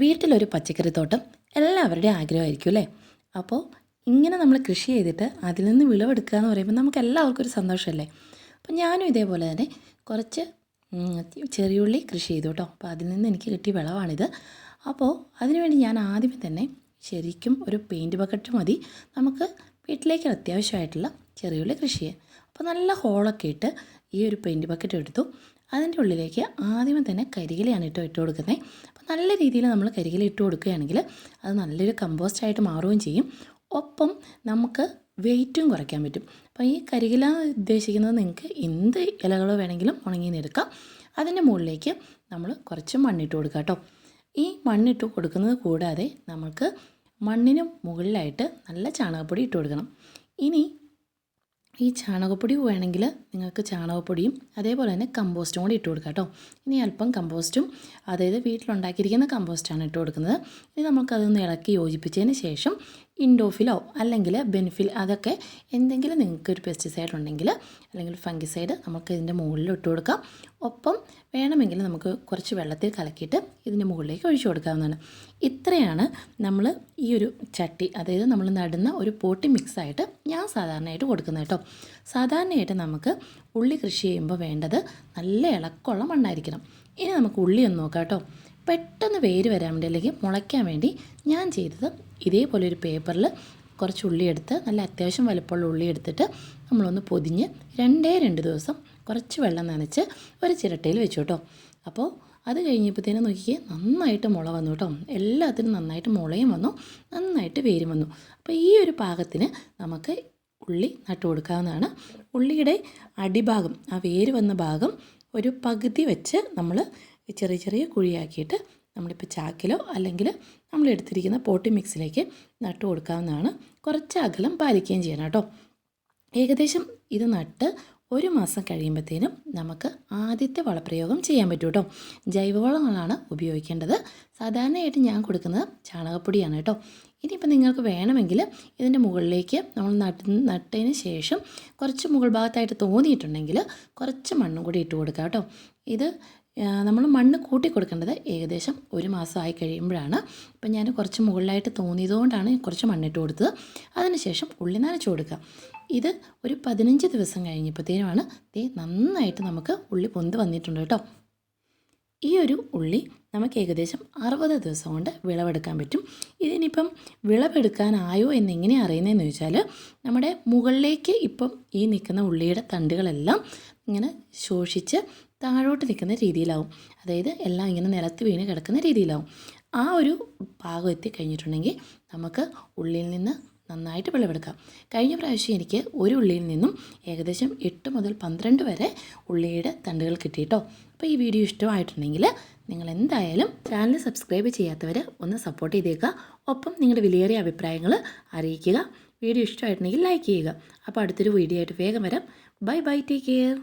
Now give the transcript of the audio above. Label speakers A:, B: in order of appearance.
A: വീട്ടിലൊരു പച്ചക്കറിത്തോട്ടം എല്ലാവരുടെയും ആഗ്രഹമായിരിക്കും അല്ലേ? അപ്പോൾ ഇങ്ങനെ നമ്മൾ കൃഷി ചെയ്തിട്ട് അതിൽ നിന്ന് വിളവെടുക്കുക എന്ന് പറയുമ്പോൾ നമുക്ക് എല്ലാവർക്കും ഒരു സന്തോഷമല്ലേ? അപ്പോൾ ഞാനും ഇതേപോലെ തന്നെ കുറച്ച് ചെറിയുള്ളി കൃഷി ചെയ്തു കേട്ടോ. അപ്പോൾ അതിൽ നിന്ന് എനിക്ക് കിട്ടിയ വിളവാണിത്. അപ്പോൾ അതിനുവേണ്ടി ഞാൻ ആദ്യമേ തന്നെ ശരിക്കും ഒരു പെയിന്റ് ബക്കറ്റ് മതി. നമുക്ക് വീട്ടിലേക്ക് അത്യാവശ്യമായിട്ടുള്ള ചെറിയുള്ളി കൃഷി ചെയ്യാൻ അപ്പോൾ നല്ല ഹോളൊക്കെ ഇട്ട് ഈ ഒരു പെയിന്റ് ബക്കറ്റ് എടുത്തു. അതിന്റെ ഉള്ളിലേക്ക് ആദ്യമേ തന്നെ കരികിലയാണ് ഇട്ട് ഇട്ട് കൊടുക്കുന്നത് അപ്പോൾ നല്ല രീതിയിൽ നമ്മൾ കരികില ഇട്ട് കൊടുക്കുകയാണെങ്കിൽ അത് നല്ലൊരു കമ്പോസ്റ്റ് ആയിട്ട് മാറുകയും ചെയ്യും. ഒപ്പം നമുക്ക് വെയിറ്റും കുറയ്ക്കാൻ പറ്റും. അപ്പോൾ ഈ കരികില ഉദ്ദേശിക്കുന്നത് നിങ്ങൾക്ക് എന്ത് ഇലകളോ വേണമെങ്കിലും ഉണങ്ങിയെടുക്കാം അതിന്റെ മുകളിലേക്ക് നമ്മൾ കുറച്ച് മണ്ണിട്ട് കൊടുക്കുക കേട്ടോ. ഈ മണ്ണിട്ട് കൊടുക്കുന്നത് കൂടാതെ നമുക്ക് മണ്ണിന് മുകളിലായിട്ട് നല്ല ചാണകപ്പൊടി ഇട്ട് കൊടുക്കണം. ഇനി ഈ ചാണകപ്പൊടി വേണമെങ്കിൽ നിങ്ങൾക്ക് ചാണകപ്പൊടിയും അതേപോലെ തന്നെ കമ്പോസ്റ്റും കൂടി ഇട്ട് കൊടുക്കാം കേട്ടോ. ഇനി അല്പം കമ്പോസ്റ്റും അതായത് വീട്ടിലുണ്ടാക്കിയിരിക്കുന്ന കമ്പോസ്റ്റാണ് ഇട്ട് കൊടുക്കുന്നത്. ഇനി നമുക്കതൊന്ന് ഇളക്കി യോജിപ്പിച്ചതിന് ശേഷം ഇൻഡോഫിലോ അല്ലെങ്കിൽ ബെനിഫിൽ അതൊക്കെ എന്തെങ്കിലും നിങ്ങൾക്ക് ഒരു പെസ്റ്റിസൈഡ് ഉണ്ടെങ്കിൽ അല്ലെങ്കിൽ ഫംഗിസൈഡ് നമുക്ക് ഇതിന്റെ മുകളിൽ ഇട്ട് കൊടുക്കാം. ഒപ്പം വേണമെങ്കിൽ നമുക്ക് കുറച്ച് വെള്ളത്തിൽ കലക്കിയിട്ട് ഇതിന്റെ മുകളിലേക്ക് ഒഴിച്ചു കൊടുക്കാവുന്നതാണ്. ഇത്രയാണ് നമ്മൾ ഈ ഒരു ചട്ടി അതായത് നമ്മൾ നടുന്ന ഒരു പോട്ടി മിക്സായിട്ട് ഞാൻ സാധാരണയായിട്ട് കൊടുക്കുന്നത് കേട്ടോ. സാധാരണയായിട്ട് നമുക്ക് ഉള്ളി കൃഷി ചെയ്യുമ്പോൾ വേണ്ടത് നല്ല ഇളക്കമുള്ള മണ്ണായിരിക്കണം. ഇനി നമുക്ക് ഉള്ളി ഒന്ന് നോക്കാം കേട്ടോ. പെട്ടെന്ന് വേര് വരാൻ വേണ്ടി അല്ലെങ്കിൽ മുളയ്ക്കാൻ വേണ്ടി ഞാൻ ചെയ്തത് ഇതേപോലെ ഒരു പേപ്പറിൽ കുറച്ച് ഉള്ളി എടുത്ത് നല്ല അത്യാവശ്യം വലുപ്പമുള്ള ഉള്ളി എടുത്തിട്ട് നമ്മളൊന്ന് പൊതിഞ്ഞ് രണ്ടേ രണ്ട് ദിവസം കുറച്ച് വെള്ളം നനച്ച് ഒരു ചിരട്ടയിൽ വെച്ചു കേട്ടോ. അപ്പോൾ അത് കഴിഞ്ഞപ്പോഴത്തേനും നോക്കിയേ നന്നായിട്ട് മുള വന്നു കേട്ടോ. എല്ലാത്തിനും നന്നായിട്ട് മുളയും വന്നു നന്നായിട്ട് വേരും വന്നു. അപ്പോൾ ഈ ഒരു പാകത്തിന് നമുക്ക് ഉള്ളി നട്ടു കൊടുക്കാവുന്നതാണ്. ഉള്ളിയുടെ അടിഭാഗം ആ വേര് വന്ന ഭാഗം ഒരു പകുതി വെച്ച് നമ്മൾ ചെറിയ ചെറിയ കുഴിയാക്കിയിട്ട് നമ്മളിപ്പോൾ ചാക്കിലോ അല്ലെങ്കിൽ നമ്മൾ എടുത്തിരിക്കുന്ന പോട്ടി മിക്സിലേക്ക് നട്ടു കൊടുക്കാവുന്നതാണ്. കുറച്ച് അകലം പാലിക്കുകയും ചെയ്യണം കേട്ടോ. ഏകദേശം ഇത് നട്ട് ഒരു മാസം കഴിയുമ്പോഴത്തേനും നമുക്ക് ആദ്യത്തെ വളപ്രയോഗം ചെയ്യാൻ പറ്റും കേട്ടോ ജൈവവളങ്ങളാണ് ഉപയോഗിക്കേണ്ടത്. സാധാരണയായിട്ട് ഞാൻ കൊടുക്കുന്നത് ചാണകപ്പൊടിയാണ് കേട്ടോ ഇനിയിപ്പോൾ നിങ്ങൾക്ക് വേണമെങ്കിൽ ഇതിന്റെ മുകളിലേക്ക് നമ്മൾ നട്ട് നട്ടതിന് ശേഷം കുറച്ച് മുകൾ ഭാഗത്തായിട്ട് തോന്നിയിട്ടുണ്ടെങ്കിൽ കുറച്ച് മണ്ണും കൂടി ഇട്ട് കൊടുക്കുക കേട്ടോ. ഇത് നമ്മൾ മണ്ണ് കൂട്ടി കൊടുക്കേണ്ടത് ഏകദേശം ഒരു മാസമായി കഴിയുമ്പോഴാണ്. ഇപ്പം ഞാൻ കുറച്ച് മുകളിലായിട്ട് തോന്നിയതുകൊണ്ടാണ് കുറച്ച് മണ്ണിട്ട് കൊടുത്തത്. അതിനുശേഷം ഉള്ളി നനച്ച് കൊടുക്കുക. ഇത് ഒരു പതിനഞ്ച് ദിവസം കഴിഞ്ഞപ്പോഴത്തേനുമാണ് തീ നന്നായിട്ട് നമുക്ക് ഉള്ളി പൊന്ത് വന്നിട്ടുണ്ട് കേട്ടോ. ഈ ഒരു ഉള്ളി നമുക്ക് ഏകദേശം അറുപത് ദിവസം കൊണ്ട് വിളവെടുക്കാൻ പറ്റും. ഇതിനിപ്പം വിളവെടുക്കാനായോ എന്നെങ്ങനെ അറിയുന്നതെന്ന് ചോദിച്ചാൽ നമ്മുടെ മുകളിലേക്ക് ഇപ്പം ഈ നിൽക്കുന്ന ഉള്ളിയുടെ തണ്ടുകളെല്ലാം ഇങ്ങനെ ശോഷിച്ച് താഴോട്ട് നിൽക്കുന്ന രീതിയിലാവും. അതായത് എല്ലാം ഇങ്ങനെ നിലത്ത് വീണ് കിടക്കുന്ന രീതിയിലാവും. ആ ഒരു പാകം എത്തി കഴിഞ്ഞിട്ടുണ്ടെങ്കിൽ നമുക്ക് ഉള്ളിൽ നിന്ന് നന്നായിട്ട് വിളവെടുക്കാം. കഴിഞ്ഞ പ്രാവശ്യം എനിക്ക് ഒരു ഉള്ളിയിൽ നിന്നും ഏകദേശം എട്ട് മുതൽ പന്ത്രണ്ട് വരെ ഉള്ളിയുടെ തണ്ടുകൾ കിട്ടിയിട്ടോ അപ്പോൾ ഈ വീഡിയോ ഇഷ്ടമായിട്ടുണ്ടെങ്കിൽ നിങ്ങൾ എന്തായാലും ചാനൽ സബ്സ്ക്രൈബ് ചെയ്യാത്തവർ ഒന്ന് സപ്പോർട്ട് ചെയ്തേക്കുക. ഒപ്പം നിങ്ങളുടെ വിലയേറിയ അഭിപ്രായങ്ങൾ അറിയിക്കുക. വീഡിയോ ഇഷ്ടമായിട്ടുണ്ടെങ്കിൽ ലൈക്ക് ചെയ്യുക. അപ്പോൾ അടുത്തൊരു വീഡിയോ ആയിട്ട് വേഗം വരാം. Bye bye take care